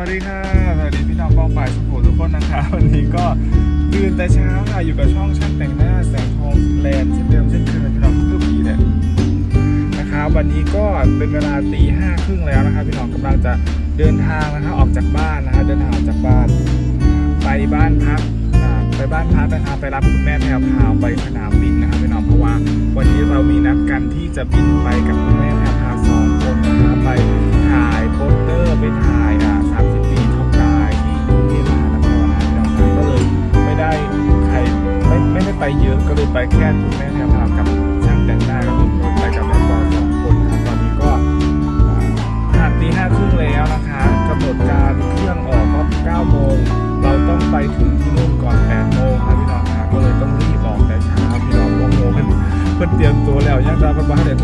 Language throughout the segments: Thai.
วัสดีค่ะ สวัสดีพี่น้องกองฝ่ายสุขุมทุกคนนะคะ วันนี้ก็ตื่นแต่เช้าค่ะ อยู่กับช่องช่างแต่งหน้าแสงทองแลนด์เช่นเดิมเช่นเคยพี่น้องทุกปีเลยนะคะวันนี้ก็เป็นเวลาตีห้าครึ่งแล้วนะคะพี่น้องกำลังจะเดินทางนะคะออกจากบ้านนะคะเดินทางออกจากบ้าน ไปบ้านพักไปบ้านพักนะคะไปรับคุณแม่แพรวพาวไปสนามบินนะคะพี่น้องเพราะว่า วันนี้เรามีนัดกันที่จะบินไปกับคุณแม่แพรวพาวสองคนนะคะไปถ่ายโปสเตอร์ไปถ่ายอ่า ไม่ไม่ได้ไปเยอะก็เลยไปแค่คุณแม่แถวพากับช่างแต่งหน้าก็คือไปกับแม่ปอสองคนนะครับตอนนี้ก็ผ่านตีห้าครึ่งแล้วนะคะกำหนดการเครื่องออกก็9โมงเราต้องไปถึงที่นู่นก่อน8โมงครับพี่น้องนะก็เลยต้องรีบออกแต่เช้าพี่น้องโมโมกันเพื่อเตรียมตัวแล้วยังจะเป็นบ้านเดี๋ยวทุก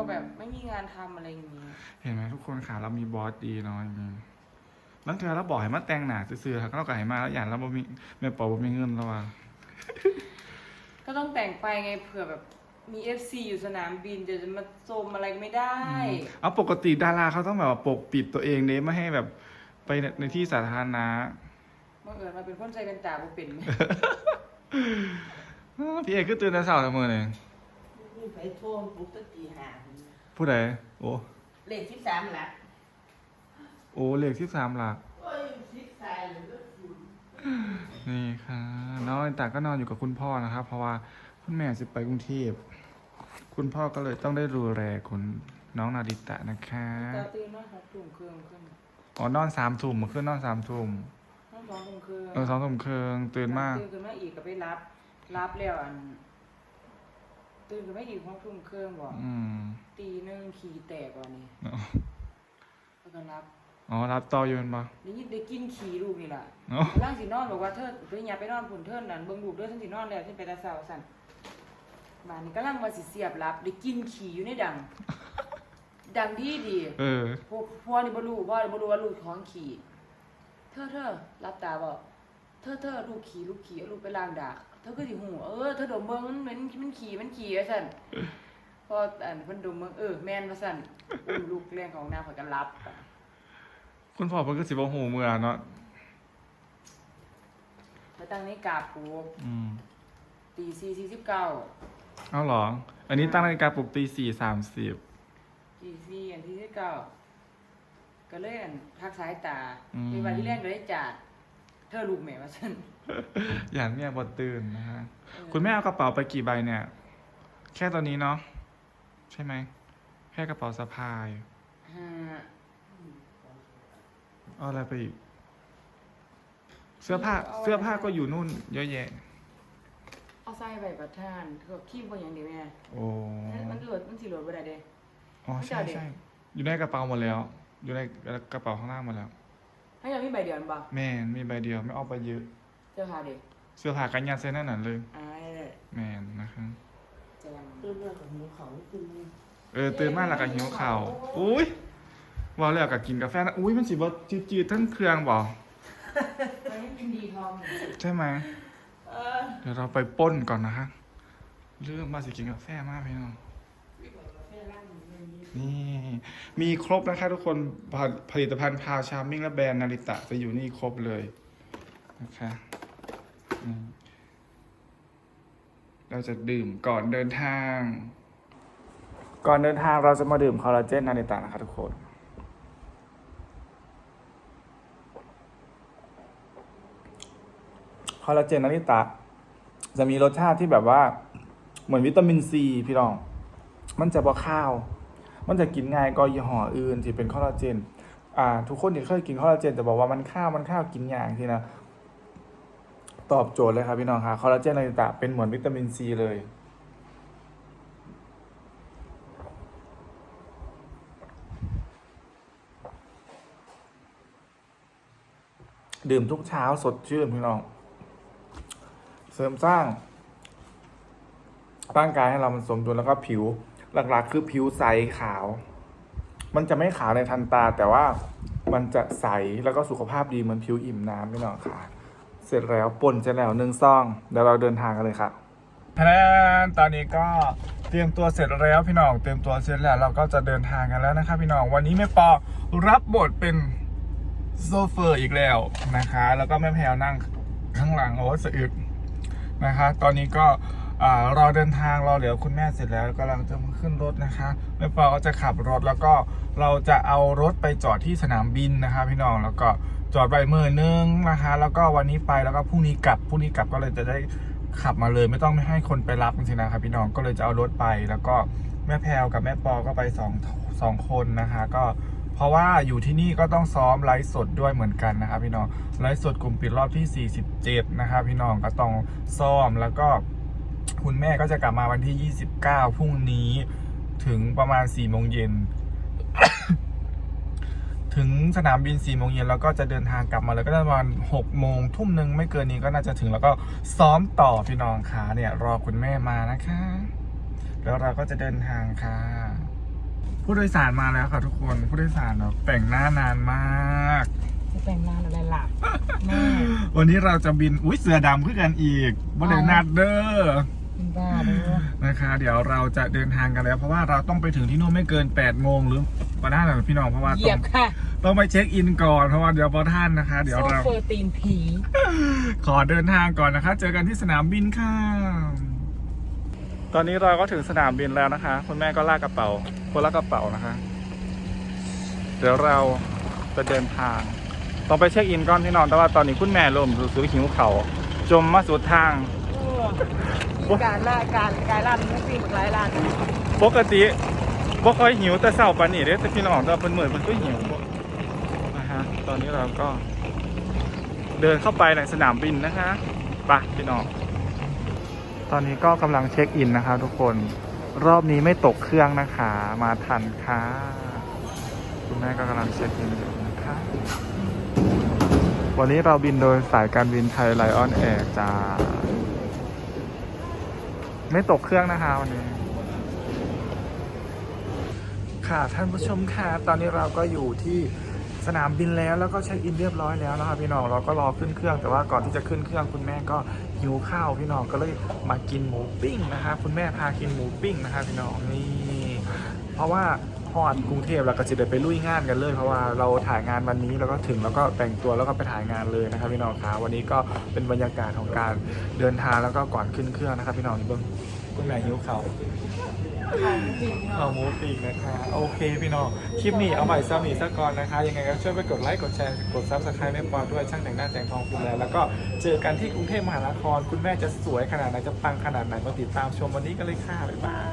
วแบบไม่มีงานทำอะไรอย่างนี้ เห็นไหมทุกคนค่ะเรามีบอสดีเนาะอย่างนี้นั่นเธอเราบอกให้มาแต่งหน้าซื่อๆค่ะก็เราก็ให้มาแล้วอย่างเราบ่มีแม่ปอบ่มีเงินแล้วว่ะก็ต้องแต่งไปไงเผื่อแบบมี FC อยู่สนามบินจะจะมาโจมอะไรไม่ได้ เอาปกติดาราเขาต้องแบบว่าปกปิดตัวเองเด้ไม่ให้แบบไปในในที่สาธารณะ บังเอิญมาเป็นคนใจเป็นตาบ่เป็น พี่เอกก็ตื่นแต่เช้าเสมอเลย มีไฟท่วมปุ๊บตั้งตีห้า ผู้ใดโอ้เลขที่สามละโอ้เลขที่สามหลัก โอ้ยชิดสายหรือว่าศูนย์นี่ค่ะน้องอินตาก็นอนอยู่กับคุณพ่อนะครับ เพราะว่าคุณแม่สิไปกรุงเทพคุณพ่อก็เลยต้องได้ดูแลคุณน้องนาดิตะนะคะตาตื่นเนาะหกทุ่มครึ่งขึ้นอ๋อนอนสามทุ่มเมื่อคืนนอนสามทุ่มน้องสองทุ่มครึ่งเออสองทุ่มครึ่งตื่นมากตื่นขึ้นมาอีกก็ไปรับ รับแล้วอัน ตื่นขึ้นมาอีกหกทุ่มครึ่งบอกอืมตีหนึ่งขี่แตกว่านี่อ๋อแล้วก็รับอ๋อรับต่ออยู่แมันปะได้ยินได้กินขี่ลูกนี่ล่ะอ๋อร่างสินอนบอกว่าเธอไปอย่าไปนอนผุนเทินนั่นเบิ่งลูกเด้อฉันสินอนแล้วฉันไปแตาเสาสั่นบ้านนี้กำลังว่าสิเสียบรับได้กินขี่อยู่ในดัง ดังดีดีเออพวกพ่อนี่บ่รู้พ่อนี่บ่รู้ว่าลูกท้องขี่เธอเธอรับตาบ่เธอเธอลูกขี่ลูกขี่เอาลูกไปล้างดาก เธอก็สิหูเออเธอดมเบิ่งมันมันมันขี่มันขี่ว่าซั่นพออันเพิ่นดมเบิ่งเออแม่นว่าซั่นอุ้มลูกเลี้ยงของนางข่อยก็รับคุณพ่อเพิ่นก็สิบ่หูเมื่อเนาะไปตั้งในาฬิกาปลุกอืมตีสี่สี่สิบเก้าเอาเหรอ อันนี้ตั้งนาฬิกาปลุกตีสี่สามสิบตีสี่อันที่สิบเก้าก็เลยอันพักสายตาอืมมีวันที่แรกก็ได้จัด เธอลูกแม่ว่าฉันอย่างเนี้ยบอตื่นนะฮะเออคุณแม่เอากระเป๋าไปกี่ใบเนี่ย แค่ตัวนี้เนาะใช่ไหมแค่กระเป๋าสะพายห้าเอาอะไรไปอีกเสื้อผ้าเสื้อผ้าก็อยู่นู่นเยอะแยะ เอาใส่ใบประทานเธอขี้บ่อย่างเดียวแม่โอ้มันโหลดมันสิโหลดบ่ได้เด้อ๋อใช่ใช่อยู่ในกระเป๋าหมดแล้ว อยู่ในกระเป๋าข้างล่างหมดแล้ว ให้ยังมีใบเดียวบ่แม่นมีใบเดียวไม่เอาไปเยอะเจ้าค่ะดิเสื้อผ้ากันยันเส้นนั่นน่ะเลย อ่าแม่นนะครับแจมเรื่องเรื่องของหมูเขาคือเออตื่นมาแล้วก็หิวข้าวอุ้ยว่าแล้วก็กินกาแฟนะอุ้ยมันสิบ่จืดๆทั้งเครื่องบ่ไปให้กินดีทองใช่ไหมเออ เดี๋ยวเราไปปล้นก่อนนะคะเรื่องมาสิกินกาแฟมากพี่น้องนี่ มีครบนะคะทุกคนผลิผลิตภัณฑ์พาวชาร์มิ่งและแบรนด์นาริตะจะอยู่นี่ครบเลยนะคะเราจะดื่มก่อนเดินทาง ก่อนเดินทางเราจะมาดื่มคอลลาเจนนาริตะนะคะทุกคนคอลลาเจนนาริตะจะมีรสชาติที่แบบว่า เหมือนวิตามินซีพี่น้อง มันจะบ่ข้าว มันจะกินง่ายก็ยี่ห้ออื่นที่เป็นคอลลาเจนอ่าทุกคนที่เคยกินคอลลาเจนจะบอกว่ามันข้าวมันข้าวกินอย่างที่นะตอบโจทย์เลยครับพี่น้องค่ะคอลลาเจนนาริตะเป็นเหมือนวิตามินซีเลยดื่มทุกเช้าสดชื่นพี่น้อง เสริมสร้างร่างกายให้เรามันสมดุลแล้วก็ผิว หลักๆ คือผิวใสขาว มันจะไม่ขาวในทันตา แต่ว่ามันจะใสแล้วก็สุขภาพดีเหมือนผิวอิ่มน้ำพี่น้องค่ะ เสร็จแล้วป่นเสร็จแล้วหนึ่งซองเดี๋ยวเราเดินทางกันเลยครับท่านตอนนี้ก็เตรียมตัวเสร็จแล้วพี่น้องเตรียมตัวเสร็จแล้วเราก็จะเดินทางกันแล้วนะครับพี่น้องวันนี้แม่ปอรับบทเป็นโซเฟอร์อีกแล้วนะคะ แล้วก็แม่แพรวนั่งข้างหลังโอ้สะอึกนะคะ ตอนนี้ก็ รอเดินทางรอเหลือคุณแม่เสร็จแล้วกำลังจะขึ้นรถนะคะแม่ปอก็จะขับรถแล้วก็เราจะเอารถไปจอดที่สนามบินนะคะ พี่น้องแล้วก็จอดไว้เมื่อนึงนะคะ แล้วก็วันนี้ไปแล้วก็พรุ่งนี้กลับพรุ่งนี้กลับก็เลยจะได้ขับมาเลยไม่ต้องไม่ให้คนไปรับจริงๆนะครับพี่น้องก็เลยจะเอารถไป แล้วก็แม่แพรวกับแม่ปอก็ไปสองสองคนนะคะ ก็เพราะว่าอยู่ที่นี่ก็ต้องซ้อมไลฟ์สดด้วยเหมือนกันนะครับพี่น้องไลฟ์สดกลุ่มปิดรอบที่ 47 นะครับพี่น้องก็ต้องซ้อมแล้วก็ คุณแม่ก็จะกลับมาวันที่ 29 พรุ่งนี้ถึงประมาณ4โมงเย็น ถึงสนามบิน4โมงเย็นแล้วก็จะเดินทางกลับมาเลยก็จะประมาณ6โมงทุ่มหนึ่งไม่เกินนี้ก็น่าจะถึงแล้วก็ซ้อมต่อพี่น้องค่ะเนี่ยรอคุณแม่มานะคะ แล้วเราก็จะเดินทางค่ะ ผู้โดยสารมาแล้วค่ะทุกคนผู้โดยสารแบบแต่งหน้านานมากจะแต่งงานอะไรล่ะแม่ วันนี้เราจะบิน อุ้ยเสือดำขึ้นกันอีกบนเดนัดเดอร์เป็น บ้าเลยนะคะ เดี๋ยวเราจะเดินทางกันแล้ว เพราะว่าเราต้องไปถึงที่นู่นไม่เกิน8โมงหรือวันนั้นนะพี่น้องเพราะว่าเหต้ยีอยงบค่ะต้องไปเช็คอินก่อนเพราะว่าเดี๋ยวพอท่านนะคะ เดี๋ยวโซเรา เฟอร์ตีนผี ขอเดินทางก่อนนะคะ เจอกันที่สนามบินค่ะ ตอนนี้เราก็ถึงสนามบินแล้วนะคะ คุณแม่ก็ลากกระเป๋า คนละกระเป๋านะคะ เดี๋ยวเราจะเดินทาง ต้องไปเช็คอินก่อนที่นอน แต่ว่าตอนนี้คุณแม่ลมรู้สึกหิวเขาวจมมาสุดทางมี การล่าการการล่าทั้งสี่หมดหลายล้านปกติบ่ค่อยหิวแต่เช้าปานนี้เด้แต่พี่น้องแต่เป็นเหมือนมันก็หิวนะฮะตอนนี้เราก็ เดินเข้าไปในสนามบินนะคะไปพี่น้องตอนนี้ก็กำลังเช็คอินนะคะทุกคนรอบนี้ไม่ตกเครื่องนะคะ มาทันค่ะคุณแม่ก็กำลังเช็คอินอยู่นะคะวันนี้เราบินโดยสายการบินไทยไลออนแอร์จ้า ไม่ตกเครื่องนะคะวันนี้ ค่ะท่านผู้ชมค่ะ ตอนนี้เราก็อยู่ที่สนามบินแล้วแล้วก็เช็คอินเรียบร้อยแล้วนะครับพี่น้องเราก็รอขึ้นเครื่องแต่ว่าก่อนที่จะขึ้นเครื่องคุณแม่ก็หิวข้าวพี่น้องก็เลยมากินหมูปิ้งนะคะคุณแม่พากินหมูปิ้งนะคะพี่น้องนี่เพราะว่า ฮอดกรุงเทพเราก็จะได้ไปลุยงานกันเลย เพราะว่าเราถ่ายงานวันนี้แล้วก็ถึงแล้วก็แต่งตัวแล้วก็ไปถ่ายงานเลยนะครับพี่น้องคะวันนี้ก็เป็นบรรยากาศของการเดินทางแล้วก็ก่อนขึ้นเครื่องนะครับพี่น้องนี่เบิ้งคุณแม่หิวข้าเอาหมูปีกนะคะโอเคพี่น้องคลิปนี้เอาใหม่ซ้ำอีกสักก่อนนะคะ ยังไงก็ช่วยไปกดไลค์กดแชร์กดซับสไครต์แม่ปอด้วยช่างแต่งหน้าแต่งทองคุณแล้วแล้วก็เจอกันที่กรุงเทพมหานคร คุณแม่จะสวยขนาดไหนจะปังขนาดไหนมาติดตามชมวันนี้กันเลยค่ะบ๊ายบาย